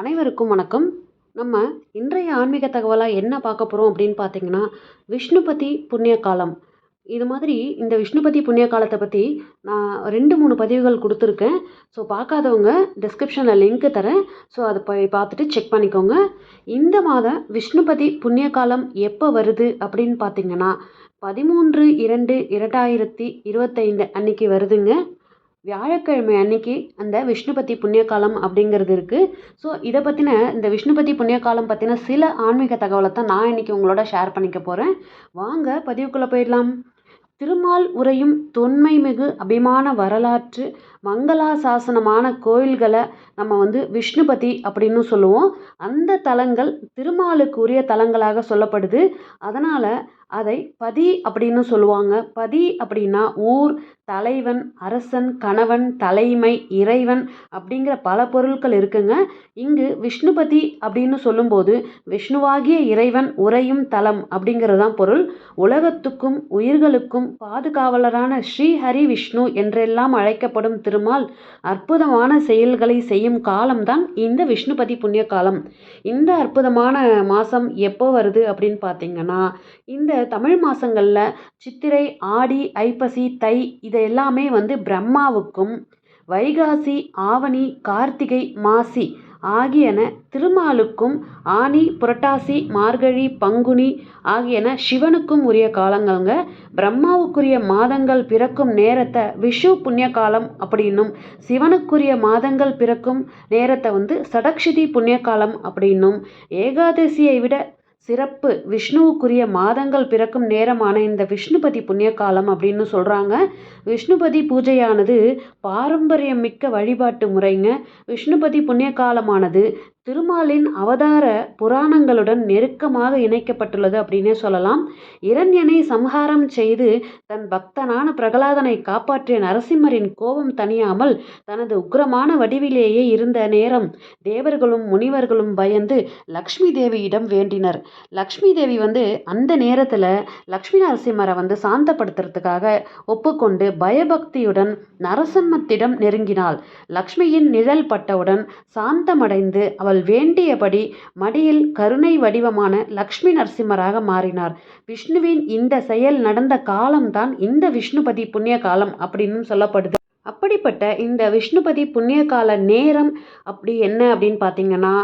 அனைவருக்கும் வணக்கம். நம்ம இன்றைய ஆன்மீக தகவலாக என்ன பார்க்க போகிறோம் அப்படின்னு பார்த்தீங்கன்னா விஷ்ணுபதி புண்ணிய காலம் இது மாதிரி இந்த விஷ்ணுபதி புண்ணிய காலத்தை பற்றி நான் ரெண்டு மூணு பதிவுகள் கொடுத்துருக்கேன். ஸோ பார்க்காதவங்க டிஸ்கிரிப்ஷனில் லிங்க்கு தரேன். ஸோ அதை போய் பார்த்துட்டு செக் பண்ணிக்கோங்க. இந்த மாதம் விஷ்ணுபதி புண்ணிய காலம் எப்போ வருது அப்படின்னு பார்த்தீங்கன்னா பதிமூன்று இரண்டு இரண்டாயிரத்தி இருபத்தைந்து அன்னைக்கு வருதுங்க. வியாழக்கிழமை அன்னைக்கு அந்த விஷ்ணுபதி புண்ணியகாலம் அப்படிங்கிறது இருக்குது ஸோ இதை பற்றின இந்த விஷ்ணுபதி புண்ணியகாலம் பற்றின சில ஆன்மீக தகவலை தான் நான் இன்னைக்கு உங்களோட ஷேர் பண்ணிக்க போகிறேன் வாங்க பதிவுக்குள்ளே போயிடலாம். திருமால் உரையும் தொன்மைமிகு அபிமான வரலாற்று மங்களாசாசனமான கோயில்களை நம்ம வந்து விஷ்ணுபதி அப்படின்னு சொல்லுவோம். அந்த தலங்கள் திருமாலுக்கு உரிய தலங்களாக சொல்லப்படுது. அதனால் அதை பதி அப்படின்னு சொல்லுவாங்க. பதி அப்படின்னா ஊர் தலைவன் அரசன் கணவன் தலைமை இறைவன் அப்படிங்கிற பல பொருட்கள் இருக்குங்க. இங்கு விஷ்ணுபதி அப்படின்னு சொல்லும்போது விஷ்ணுவாகிய இறைவன் உறையும் தலம் அப்படிங்கிறது தான் பொருள். உலகத்துக்கும் உயிர்களுக்கும் பாதுகாவலரான ஸ்ரீஹரி விஷ்ணு என்றெல்லாம் அழைக்கப்படும் திருமால் அற்புதமான செயல்களை செய்யும் காலம்தான் இந்த விஷ்ணுபதி புண்ணிய காலம். இந்த அற்புதமான மாதம் எப்போ வருது அப்படின்னு பார்த்தீங்கன்னா இந்த தமிழ் மாதங்களில் சித்திரை ஆடி ஐப்பசி தை இதை எல்லாமே வந்து பிரம்மாவுக்கும் வைகாசி ஆவணி கார்த்திகை மாசி ஆகியன திருமாலுக்கும் ஆனி புரட்டாசி மார்கழி பங்குனி ஆகியன சிவனுக்கும் உரிய காலங்கள்ங்க. பிரம்மாவுக்குரிய மாதங்கள் பிறக்கும் நேரத்தை விஷு புண்ணிய காலம் அப்படின்னும் சிவனுக்குரிய மாதங்கள் பிறக்கும் நேரத்தை வந்து சடக்ஷிதி புண்ணிய காலம் அப்படின்னும் ஏகாதசியை விட சிறப்பு. விஷ்ணுவுக்குரிய மாதங்கள் பிறக்கும் நேரமான இந்த விஷ்ணுபதி புண்ணிய காலம் அப்படின்னு சொல்கிறாங்க விஷ்ணுபதி பூஜையானது பாரம்பரியம் மிக்க வழிபாட்டு முறைங்க. விஷ்ணுபதி புண்ணிய காலமானது திருமாலின் அவதார புராணங்களுடன் நெருக்கமாக இணைக்கப்பட்டுள்ளது அப்படின்னே சொல்லலாம். இரண்யனை சம்ஹாரம் செய்து தன் பக்தனான பிரகலாதனை காப்பாற்றிய நரசிம்மரின் கோபம் தணியாமல் தனது உக்ரமான வடிவிலேயே இருந்த நேரம் தேவர்களும் முனிவர்களும் பயந்து லக்ஷ்மி தேவியிடம் வேண்டினர். லக்ஷ்மி தேவி வந்து அந்த நேரத்தில் லக்ஷ்மி நரசிம்மரை வந்து சாந்தப்படுத்துறதுக்காக ஒப்புக்கொண்டு பயபக்தியுடன் நரசிம்மத்திடம் நெருங்கினாள். லக்ஷ்மியின் நிழல் பட்டவுடன் சாந்தமடைந்து அவள் வேண்டியபடி மடியில் கருணை வடிவமான லக்ஷ்மி நரசிம்மராக மாறினார். விஷ்ணுவின் இந்த செயல் நடந்த காலம்தான் இந்த விஷ்ணுபதி புண்ணிய காலம் அப்படின்னு சொல்லப்படுது. அப்படிப்பட்ட இந்த விஷ்ணுபதி புண்ணிய கால நேரம் அப்படி என்ன அப்படின்னு பார்த்தீங்கன்னா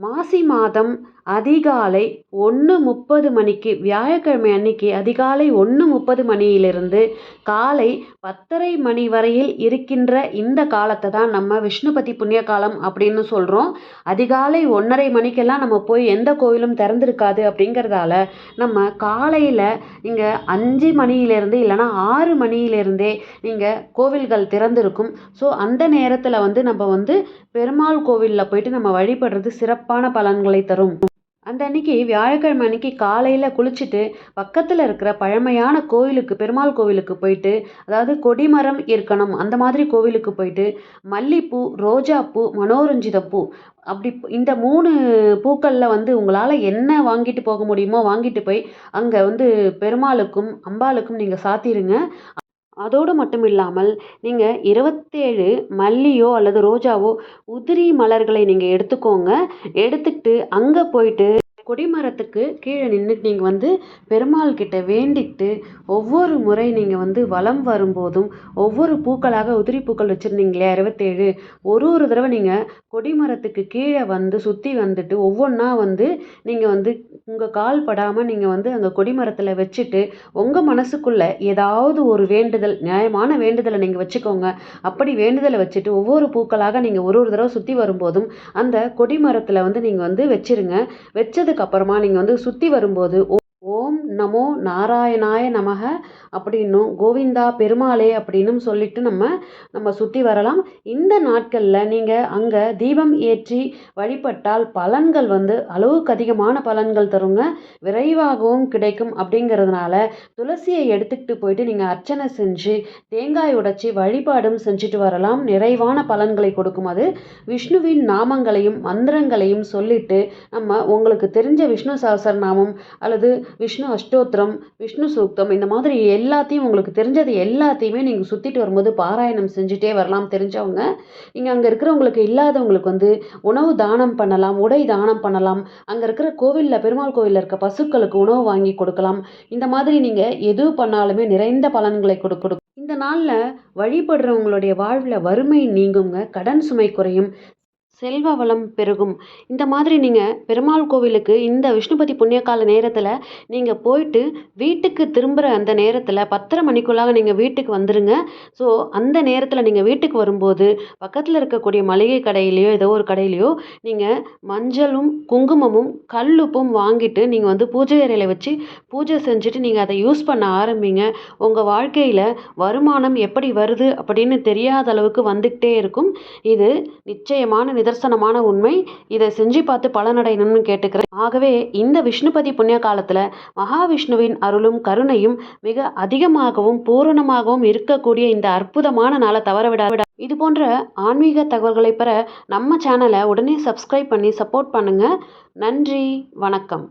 மாசி மாதம் அதிகாலை ஒன்று முப்பது மணிக்கு வியாழக்கிழமை அன்னைக்கு அதிகாலை ஒன்று முப்பது மணியிலிருந்து காலை பத்தரை மணி வரையில் இருக்கின்ற இந்த காலத்தை தான் நம்ம விஷ்ணுபதி புண்ணிய காலம் அப்படின்னு சொல்கிறோம் அதிகாலை ஒன்றரை மணிக்கெல்லாம் நம்ம போய் எந்த கோயிலும் திறந்திருக்காது அப்படிங்கிறதால நம்ம காலையில் இங்கே அஞ்சு மணியிலேருந்து இல்லைனா ஆறு மணியிலேருந்தே நீங்கள் கோவில்கள் திறந்திருக்கும். ஸோ அந்த நேரத்தில் வந்து நம்ம வந்து பெருமாள் கோவிலில் போயிட்டு நம்ம வழிபடுறது சிறப்பான பலன்களை தரும். அந்த அன்னைக்கு வியாழக்கிழமை அன்னைக்கு காலையில் குளிச்சுட்டு பக்கத்தில் இருக்கிற பழமையான கோவிலுக்கு பெருமாள் கோவிலுக்கு போயிட்டு அதாவது கொடிமரம் இருக்கணும் அந்த மாதிரி கோவிலுக்கு போயிட்டு மல்லிப்பூ ரோஜாப்பூ மனோரஞ்சித பூ அப்படி இந்த மூணு பூக்களில் வந்து உங்களால் என்ன வாங்கிட்டு போக முடியுமோ வாங்கிட்டு போய் அங்கே வந்து பெருமாளுக்கும் அம்பாளுக்கும் நீங்கள் சாத்திருங்க. அதோடு மட்டும் இல்லாமல் நீங்கள் இருபத்தேழு மல்லியோ அல்லது ரோஜாவோ உதிரி மலர்களை நீங்கள் எடுத்துக்கோங்க. எடுத்துக்கிட்டு அங்கே போயிட்டு கொடிமரத்துக்கு கீழே நின்றுட்டு நீங்கள் வந்து பெருமாள் கிட்ட வேண்டிட்டு ஒவ்வொரு முறை நீங்கள் வந்து வலம் வரும்போதும் ஒவ்வொரு பூக்களாக உதிரி பூக்கள் வச்சுருந்தீங்களே அறுபத்தேழு. இருபத்தேழு ஒரு ஒரு தடவை நீங்கள் கொடிமரத்துக்கு கீழே வந்து சுற்றி வந்துட்டு ஒவ்வொன்றா வந்து நீங்கள் வந்து உங்கள் கால் படாமல் நீங்கள் வந்து அங்கே கொடிமரத்தில் வச்சுட்டு உங்கள் மனசுக்குள்ளே ஏதாவது ஒரு வேண்டுதல் நியாயமான வேண்டுதலை நீங்கள் வச்சுக்கோங்க. அப்படி வேண்டுதலை வச்சுட்டு ஒவ்வொரு பூக்களாக நீங்கள் ஒரு ஒரு தடவை சுற்றி வரும்போதும் அந்த கொடிமரத்தில் வந்து நீங்கள் வந்து வச்சுருங்க. வச்சதுக்கு அப்புறமா நீங்கள் வந்து சுற்றி வரும்போது ஓம் நமோ நாராயணாய நமக அப்படின்னும் கோவிந்தா பெருமாளே அப்படின்னும் சொல்லிட்டு நம்ம நம்ம சுற்றி வரலாம். இந்த நாட்களில் நீங்கள் அங்கே தீபம் ஏற்றி வழிபட்டால் பலன்கள் வந்து அளவுக்கு அதிகமான பலன்கள் தருங்க. விரைவாகவும் கிடைக்கும் அப்படிங்கிறதுனால துளசியை எடுத்துக்கிட்டு போயிட்டு நீங்கள் அர்ச்சனை செஞ்சு தேங்காய் உடைச்சி வழிபாடும் செஞ்சுட்டு வரலாம். நிறைவான பலன்களை கொடுக்கும் அது. விஷ்ணுவின் நாமங்களையும் மந்திரங்களையும் சொல்லிட்டு நம்ம உங்களுக்கு தெரிஞ்ச விஷ்ணு சஹஸ்ரநாமம் அல்லது விஷ்ணு அஷ்டோத்திரம் விஷ்ணு சூக்தம் இந்த மாதிரி எல்லாத்தையும் உங்களுக்கு தெரிஞ்சது எல்லாத்தையுமே நீங்கள் சுற்றிட்டு வரும்போது பாராயணம் செஞ்சுட்டே வரலாம் தெரிஞ்சவங்க. நீங்கள் அங்கே இருக்கிறவங்களுக்கு இல்லாதவங்களுக்கு வந்து உணவு தானம் பண்ணலாம் உடை தானம் பண்ணலாம். அங்கே இருக்கிற கோவிலில் பெருமாள் கோவிலில் இருக்க பசுக்களுக்கு உணவு வாங்கி கொடுக்கலாம். இந்த மாதிரி நீங்கள் எது பண்ணாலுமே நிறைந்த பலன்களை கொடுக்கணும் இந்த நாளில் வழிபடுறவங்களுடைய வாழ்வில் வறுமை நீங்குங்க கடன் சுமை குறையும். செல்வ வளம் பெருகும். இந்த மாதிரி நீங்கள் பெருமாள் கோவிலுக்கு இந்த விஷ்ணுபதி புண்ணியகால நேரத்தில் நீங்கள் போயிட்டு வீட்டுக்கு திரும்புகிற அந்த நேரத்தில் பத்தரை மணிக்குள்ளாக நீங்கள் வீட்டுக்கு வந்துடுங்க ஸோ அந்த நேரத்தில் நீங்கள் வீட்டுக்கு வரும்போது பக்கத்தில் இருக்கக்கூடிய மளிகை கடையிலையோ ஏதோ ஒரு கடையிலையோ நீங்கள் மஞ்சளும் குங்குமமும் கல்லுப்பும் வாங்கிட்டு நீங்கள் வந்து பூஜை அறையில் வச்சு பூஜை செஞ்சுட்டு நீங்கள் அதை யூஸ் பண்ண ஆரம்பிங்க. உங்கள் வாழ்க்கையில் வருமானம் எப்படி வருது அப்படின்னு தெரியாத அளவுக்கு வந்துக்கிட்டே இருக்கும். இது நிச்சயமான நிதர்சனமான உண்மை. இதை செஞ்சு பார்த்து பலனடையணும்னு கேட்டுக்கிறேன். ஆகவே இந்த விஷ்ணுபதி புண்ணிய காலத்தில் மகாவிஷ்ணுவின் அருளும் கருணையும் மிக அதிகமாகவும் பூரணமாகவும் இருக்கக்கூடிய இந்த அற்புதமான நாளை தவற விட இது போன்ற ஆன்மீக தகவல்களை பெற நம்ம சேனலை உடனே சப்ஸ்கிரைப் பண்ணி சப்போர்ட் பண்ணுங்கள் நன்றி வணக்கம்.